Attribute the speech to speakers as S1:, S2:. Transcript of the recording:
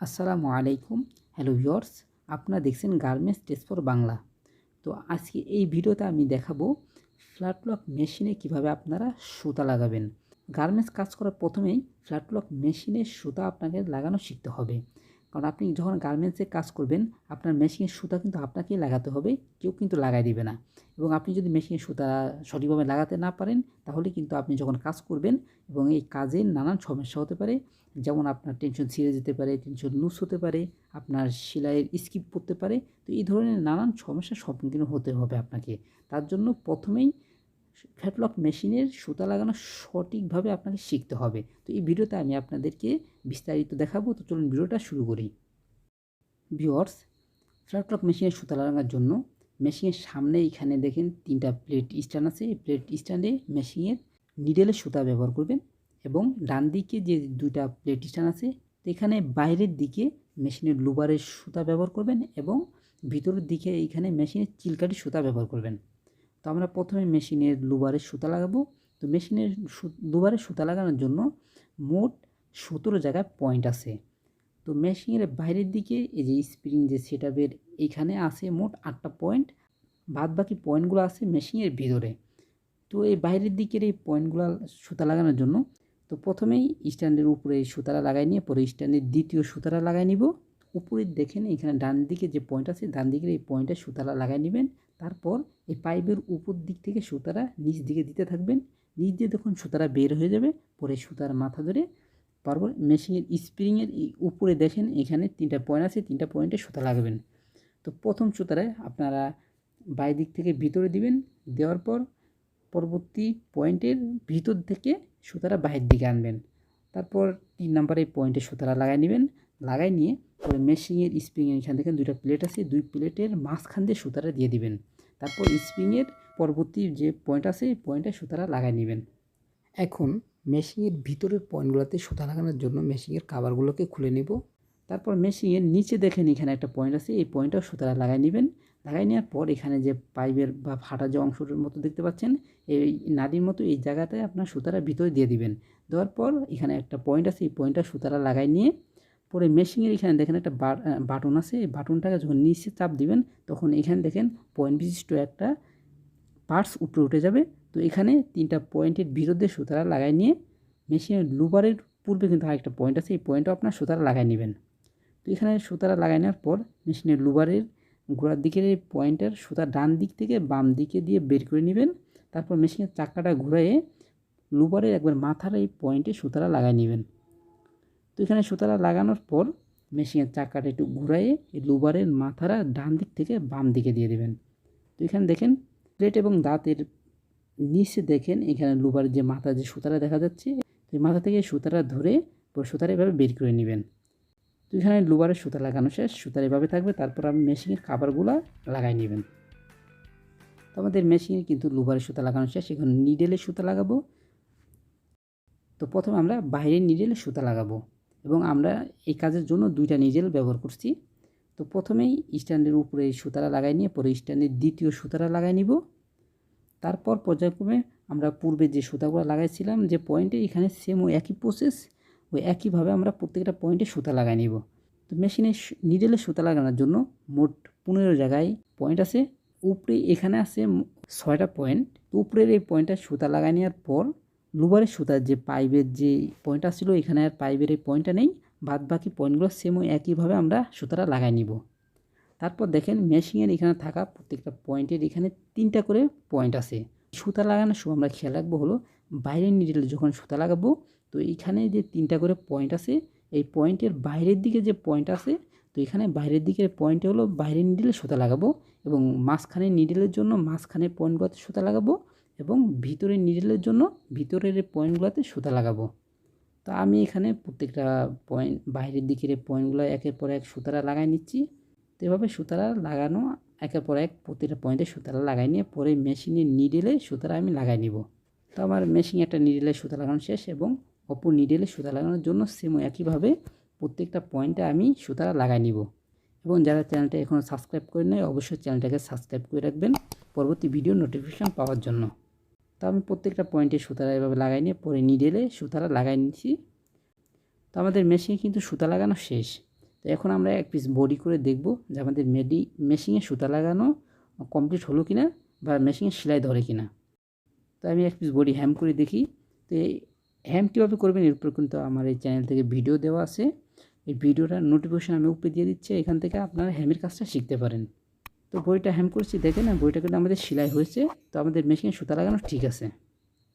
S1: আসসালামু আলাইকুম। Hello viewers আপনারা দেখছেন গার্মেন্টস টেস্ট ফর বাংলা তো আজকে এই ভিডিওতে আমি দেখাবো ফ্ল্যাট লক মেশিনে কীভাবে আপনারা সুতা লাগাবেন। গার্মেন্টস কাজ করার প্রথমেই ফ্ল্যাট লক মেশিনে সুতা আপনাকে লাগানো শিখতে হবে। কারণ আপনি যখন গার্মেন্টসে কাজ করবেন, আপনার মেশিনের সুতা কিন্তু আপনাকেই লাগাতে হবে, কেউ কিন্তু লাগাই দিবে না। এবং আপনি যদি মেশিনের সুতা সঠিকভাবে লাগাতে না পারেন, তাহলে কিন্তু আপনি যখন কাজ করবেন এবং এই কাজের নানান সমস্যা হতে পারে, যেমন আপনার টেনশন ছিঁড়ে যেতে পারে টেনশন লুজ হতে পারে, আপনার সেলাইয়ের স্কিপ করতে পারে, তো এই ধরনের নানান সমস্যার সম্মুখীন হতে হবে আপনাকে। তার জন্য প্রথমেই ফ্যাটলক মেশিনের সুতা লাগানো সঠিকভাবে আপনাকে শিখতে হবে। তো এই ভিডিওতে আমি আপনাদেরকে বিস্তারিত দেখাবো। তো চলুন ভিডিওটা শুরু করি। ভিওর্স ফ্ল্যাটলক মেশিনের সুতা লাগানোর জন্য মেশিনের সামনে এখানে দেখেন তিনটা প্লেট স্ট্যান্ড আছে। এই প্লেট স্ট্যান্ডে মেশিনের নিডেলের সুতা ব্যবহার করবেন এবং ডান দিকে যে দুইটা প্লেট স্ট্যান্ড আছে এখানে বাইরের দিকে মেশিনের লুবারের সুতা ব্যবহার করবেন এবং ভিতরের দিকে এইখানে মেশিনের চিলকাটি সুতা ব্যবহার করবেন। তো আমরা প্রথমে মেশিনের লুবারের সুতা লাগাবো। তো মেশিনের লুবারের সুতা লাগানোর জন্য মোট সতেরো জায়গায় পয়েন্ট আছে। তো মেশিনের বাইরের দিকে এই যে স্প্রিং যে সেট এইখানে আছে মোট আটটা পয়েন্ট বাদ বাকি পয়েন্টগুলো আছে মেশিনের ভিতরে। তো এই বাইরের দিকের এই পয়েন্টগুলো সুতা লাগানোর জন্য তো প্রথমেই স্ট্যান্ডের উপরে এই সুতারা লাগাই নিয়ে, পরে স্ট্যান্ডের দ্বিতীয় সুতারা লাগাই নিব। উপরে দেখেন এখানে ডান দিকে যে পয়েন্ট আছে, ডান দিকের এই পয়েন্টে সুতারা লাগাই নেবেন। তারপর এই পাইপের উপর দিক থেকে সুতারা নিচ দিকে দিতে থাকবেন। নিচ দিয়ে যখন সুতারা বের হয়ে যাবে, পরে সুতার মাথা ধরে। তারপর মেশিনের স্প্রিংয়ের উপরে দেখেন এখানে তিনটা পয়েন্ট আছে, তিনটা পয়েন্টে সুতা লাগাবেন। তো প্রথম সুতারায় আপনারা বাই দিক থেকে ভিতরে দিবেন, দেওয়ার পর পরবর্তী পয়েন্টের ভিতর থেকে সুতারা বাহির দিকে আনবেন। তারপর তিন নাম্বারে পয়েন্টে সুতারা লাগাই নেবেন। লাগাই নিয়ে পরে মেশিনের স্প্রিংয়ের এখান থেকে দুইটা প্লেট আছে, দুই প্লেটের মাঝখান দিয়ে সুতারা দিয়ে দিবেন। তারপর স্প্রিংয়ের পরবর্তী যে পয়েন্ট আছে, এই পয়েন্টে সুতারা লাগাই নেবেন। এখন মেশিনের ভিতরের পয়েন্টগুলোতে সুতা লাগানোর জন্য মেশিনের কাভারগুলোকে খুলে নেব। তারপর মেশিনের নিচে দেখেন এখানে একটা পয়েন্ট আছে, এই পয়েন্টটাও সুতারা লাগাই নেবেন। লাগাই নেওয়ার পর এখানে যে পাইপের বা ফাটা যে অংশটার মতো দেখতে পাচ্ছেন, এই নাদির মতো এই জায়গাটায় আপনার সুতারা ভিতরে দিয়ে দিবেন। দেওয়ার পর এখানে একটা পয়েন্ট আছে, এই পয়েন্টটা সুতারা লাগাই নিয়ে পরে মেশিনের এখানে দেখেন একটা বাটন আছে। এই বাটনটাকে যখন নিচে চাপ দিবেন, তখন এখানে দেখেন পয়েন্ট বিশিষ্ট একটা পার্টস উপরে উঠে যাবে। তো এখানে তিনটা পয়েন্টের বিরুদ্ধে সুতারা লাগাই নিয়ে মেশিনের লুবারের পূর্বে কিন্তু আরেকটা পয়েন্ট আছে। এই পয়েন্টও আপনার সুতারা লাগাই নেবেন। তো এখানে সুতারা লাগাই নেওয়ার পর মেশিনের লুবারের গোড়ার দিকের এই পয়েন্টের সুতা ডান দিক থেকে বাম দিকে দিয়ে বের করে নেবেন। তারপর মেশিনের চাকাটা ঘুরিয়ে লুবারের একবার মাথার এই পয়েন্টে সুতারা লাগাই নেবেন। তো এখানে সুতারা লাগানোর পর মেশিনের চাকাটা একটু ঘুরাইয়ে এই লুবারের মাথারা ডান দিক থেকে বাম দিকে দিয়ে দেবেন। তো এখানে দেখেন প্লেট এবং দাঁতের নিচে দেখেন, এখানে লুবারের যে মাথা, যে সুতারা দেখা যাচ্ছে, তো মাথা থেকে সুতারা ধরে পর সুতারা এভাবে বের করে নেবেন। তো এখানে লুবারের সুতা লাগানো শেষ, সুতার এভাবে থাকবে, তারপর আপনি মেশিনের কাবারগুলো লাগাই নেবেন। তো আমাদের মেশিনে কিন্তু লুবারের সুতা লাগানো শেষ, এখন নিডেলের সুতা লাগাবো। তো প্রথমে আমরা বাইরের নিডেলের সুতা লাগাবো। এবং আমরা এই কাজের জন্য দুইটা নিজেল ব্যবহার করছি। তো প্রথমেই স্ট্যান্ডের উপরে এই সুতারা লাগাই নিয়ে, পরে স্ট্যান্ডের দ্বিতীয় সুতারা লাগাই নিব। তারপর পর্যায়ক্রমে আমরা পূর্বে যে সুতাগুলো লাগাইছিলাম, যে পয়েন্টে এখানে সেম ওই একই প্রসেস ওই একইভাবে আমরা প্রত্যেকটা পয়েন্টে সুতা লাগাই নিব। তো মেশিনে নিডেলে সুতা লাগানোর জন্য মোট পনেরো জায়গায় পয়েন্ট আছে। উপরে এখানে আছে ছয়টা পয়েন্ট। উপরের এই পয়েন্টটা সুতা লাগাই নেওয়ার পর লুবারের সুতার যে পাইপের যে পয়েন্টটা ছিল, এখানে আর পাইপের এই পয়েন্টটা নেই। বাদ বাকি পয়েন্টগুলো সেম একইভাবে আমরা সুতাটা লাগাই নিব। তারপর দেখেন মেশিনের এখানে থাকা প্রত্যেকটা পয়েন্টের এখানে তিনটা করে পয়েন্ট আছে। সুতা লাগানোর সময় আমরা খেয়াল রাখব হলো, বাইরের নিডেল যখন সুতা লাগাবো, তো এইখানে যে তিনটা করে পয়েন্ট আছে, এই পয়েন্টের বাইরের দিকে যে পয়েন্ট আছে, তো এখানে বাইরের দিকের পয়েন্টে হলো বাইরের নিডেলে সুতা লাগাবো এবং মাঝখানে নিডেলের জন্য মাঝখানে পয়েন্টগুলোতে সুতা লাগাবো। এবং ভিতরের নিডেলের জন্য ভিতরের পয়েন্টগুলোতে সুতা লাগাবো। তো আমি এখানে প্রত্যেকটা পয়েন্ট, বাইরের দিকের পয়েন্টগুলো একের পর এক সুতারা লাগাই নিচ্ছি। তো এভাবে সুতারা লাগানো একের পর এক প্রতিটা পয়েন্টে সুতারা লাগাই নিয়ে পরে মেশিনের নিডেলে সুতারা আমি লাগাই নিব। তো আমার মেশিন একটা নিডেলে সুতা লাগানো শেষ এবং অপর নিডেলে সুতা লাগানোর জন্য সেম একইভাবে প্রত্যেকটা পয়েন্টে আমি সুতারা লাগাই নিব। এবং যারা চ্যানেলটা এখনও সাবস্ক্রাইব করে নেয় অবশ্যই চ্যানেলটাকে সাবস্ক্রাইব করে রাখবেন। পরবর্তী ভিডিও নোটিফিকেশান পাওয়ার জন্য। তো আমি প্রত্যেকটা পয়েন্টে সুতারা এভাবে লাগাই নিয়ে পরে নিডেলে সুতারা লাগাই নিচ্ছি তো আমাদের মেশিনে কিন্তু সুতা লাগানো শেষ। তো এখন আমরা এক পিস বডি করে দেখব যে আমাদের মেডি মেশিনে সুতা লাগানো কমপ্লিট হলো কি না বা মেশিনে সেলাই ধরে কি না তো আমি এক পিস বডি হ্যাম করে দেখি। তো এই হ্যাম কীভাবে করবেন এর উপর কিন্তু আমার এই চ্যানেল থেকে ভিডিও দেওয়া আছে। এই ভিডিওটার নোটিফিকেশন আমি উপরে দিয়ে দিচ্ছি। এখান থেকে আপনারা হ্যামের কাজটা শিখতে পারেন। তো বইটা হ্যাম করছি দেখে না বইটা কিন্তু আমাদের সেলাই হয়েছে, তো আমাদের মেশিনে সুতা লাগানো ঠিক আছে।